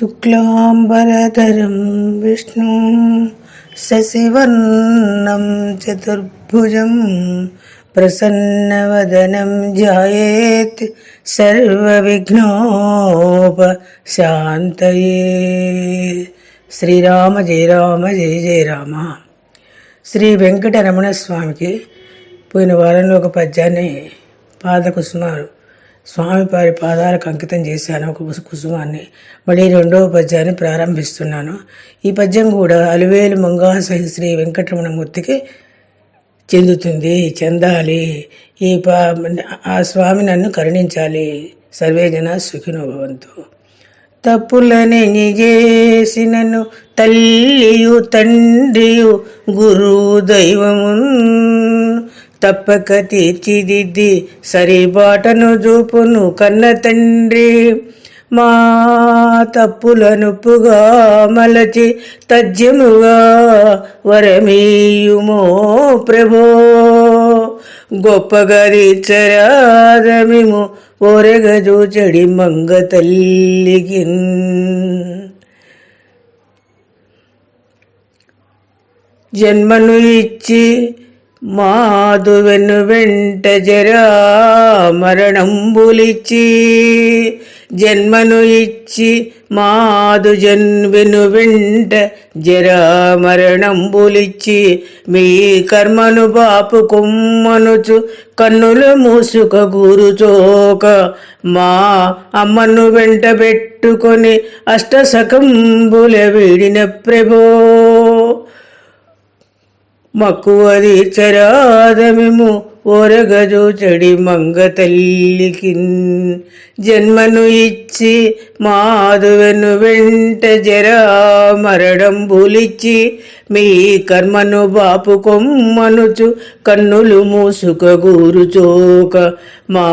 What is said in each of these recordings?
శుక్లాంబరధరం విష్ణు శశివర్ణం చతుర్భుజం ప్రసన్నవదనం ధ్యాయేత్ సర్వవిఘ్నోపశాంతయే. శ్రీరామ జయ రామ జయ జయ రామ. శ్రీ వెంకటరమణ స్వామికి పోయిన వారంలో ఒక పద్యాన్ని పాదకుసుమారు స్వామి వారి పాదాలకు అంకితం చేశాను ఒక కుసుమాన్ని. మళ్ళీ రెండవ పద్యాన్ని ప్రారంభిస్తున్నాను. ఈ పద్యం కూడా అలివేలు మంగాసహి శ్రీ వెంకటరమణమూర్తికి చెందుతుంది. చెందాలి. ఈ పా ఆ స్వామి నన్ను కరుణించాలి. సర్వే జన సుఖినో భవంతు. తప్పులని చేసినను తల్లియు తండ్రియు గురు దైవము తప్పక తీర్చిదిద్ది సరిబాటను చూపును కన్న తండ్రి. మా తప్పులనుప్పుగా మలచి తజ్యముగా వరమీయుమో ప్రభో. గొప్పగా తీర్చరాదమిము ఓరెగజూచడి మంగ తల్లికి జన్మను ఇచ్చి మాధువెను వెంట జరా మరణంబులిచ్చి జన్మను ఇచ్చి మాధు జన్వెను వెంట జరా మరణంబులిచ్చి మీ కర్మను బాపు కొమ్మనుచు కన్నులు మూసుక గురుచోక మా అమ్మను వెంట పెట్టుకొని అష్టసకంబుల వీడిన ప్రభో. మక్కువది చరాదమిము ఓరగజు చెడి మంగ తల్లికి జన్మను ఇచ్చి మాధువెను వెంట జరా మరణం బూలిచ్చి మీ కర్మను బాపు కొమ్మనుచు కన్నులు మూసుక గూరుచోక మా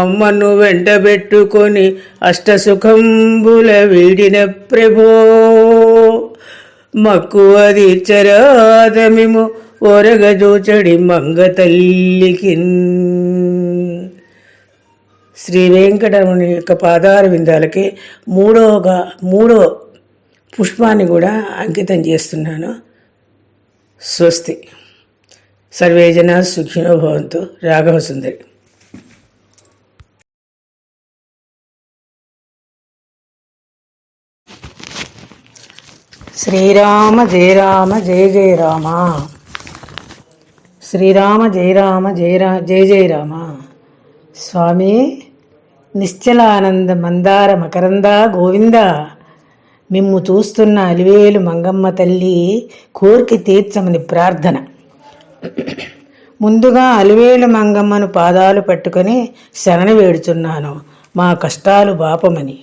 అమ్మను వెంట పెట్టుకొని అష్టసుఖంబుల వీడిన ప్రభో. మక్కువ తీర్చరాదమిము ఒరగజోచడి మంగ తల్లికి శ్రీ వెంకటరమణి యొక్క పాదార విందాలకి మూడోగా మూడో పుష్పాన్ని కూడా అంకితం చేస్తున్నాను. స్వస్తి. సర్వేజన సుఖినో భవంతు. రాఘవ సుందరి. శ్రీరామ జయ రామ జయ జయ రామ. శ్రీరామ జయ రామ జయ రా జయ జయ రామ. స్వామి నిశ్చలానంద మందార మకరంద గోవింద మిమ్ము చూస్తున్న అలివేలు మంగమ్మ తల్లి కోరిక తీర్చమని ప్రార్థన. ముందుగా అలివేలు మంగమ్మను పాదాలు పట్టుకొని శరణ వేడుచున్నాను. మా కష్టాలు బాపమని.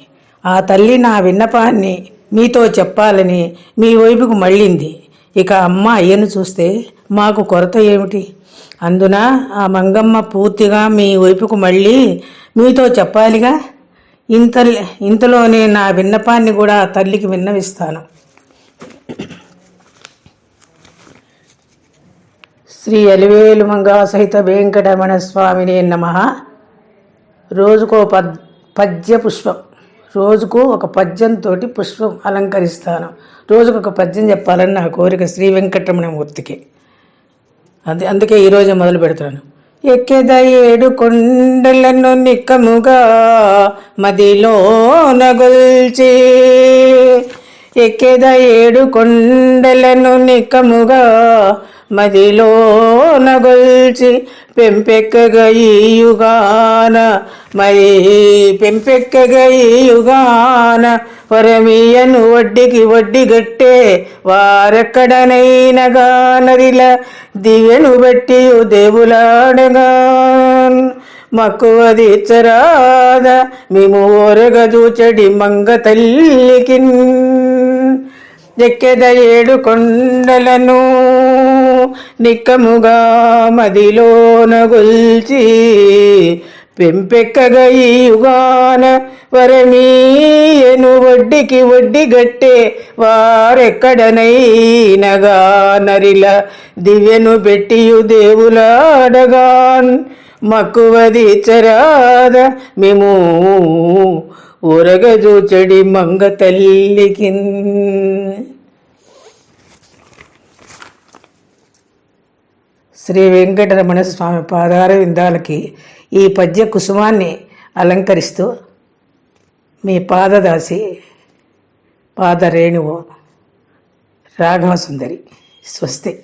ఆ తల్లి నా విన్నపాన్ని మీతో చెప్పాలని మీ వైపుకు మళ్ళింది. ఇక అమ్మ అయ్యను చూస్తే మాకు కొరత ఏమిటి? అందున ఆ మంగమ్మ పూర్తిగా మీ వైపుకు మళ్ళీ మీతో చెప్పాలిగా? ఇంత ఇంతలోనే నా విన్నపాన్ని కూడా తల్లికి విన్నవిస్తాను. శ్రీ అలివేలు మంగా సహిత వెంకటరమణ స్వామిని నమ. రోజుకో పద్ పద్య పుష్పం. రోజుకు ఒక పద్యంతో పుష్పం అలంకరిస్తాను. రోజుకు ఒక పద్యం చెప్పాలని నా కోరిక శ్రీ వెంకటరమణమూర్తికి అది అందుకే ఈరోజు మొదలు పెడతాను ఎక్కెద ఏడు కొండలను నిక్కముగా మదిలో నగొల్చి ఎక్కెద ఏడు కొండలను నిక్కముగా మదిలో నగొల్చి పెంపెక్కగా ఈయుగాన మరి పెంపెక్కగా ఈయుగాన వరమీయను వడ్డీకి వడ్డీ గట్టే వారెక్కడనైనగా నరిల దివ్యను బట్టి దేవులాడగా. మక్కువ తీర్చరాద మేము ఓరగజూచడి మంగ తల్లికి ఎక్కెద ఏడు కొండలను నిక్కముగా మదిలోన గొల్చి పెంపెక్కగా ఈ యుగాన వరమీయను వడ్డీకి వడ్డీ గట్టే వారెక్కడనైనగా నరిల దివ్యను పెట్టియు దేవులాడగాన్. మక్కువది చరాద మేము ఊరగజు చెడి మంగ తల్లికి శ్రీ వెంకటరమణ స్వామి పాదార విందాలకి ఈ పద్య కుసుమాన్ని అలంకరిస్తూ మీ పాదదాసి పాదరేణువు రాఘవ సుందరి స్వస్తి.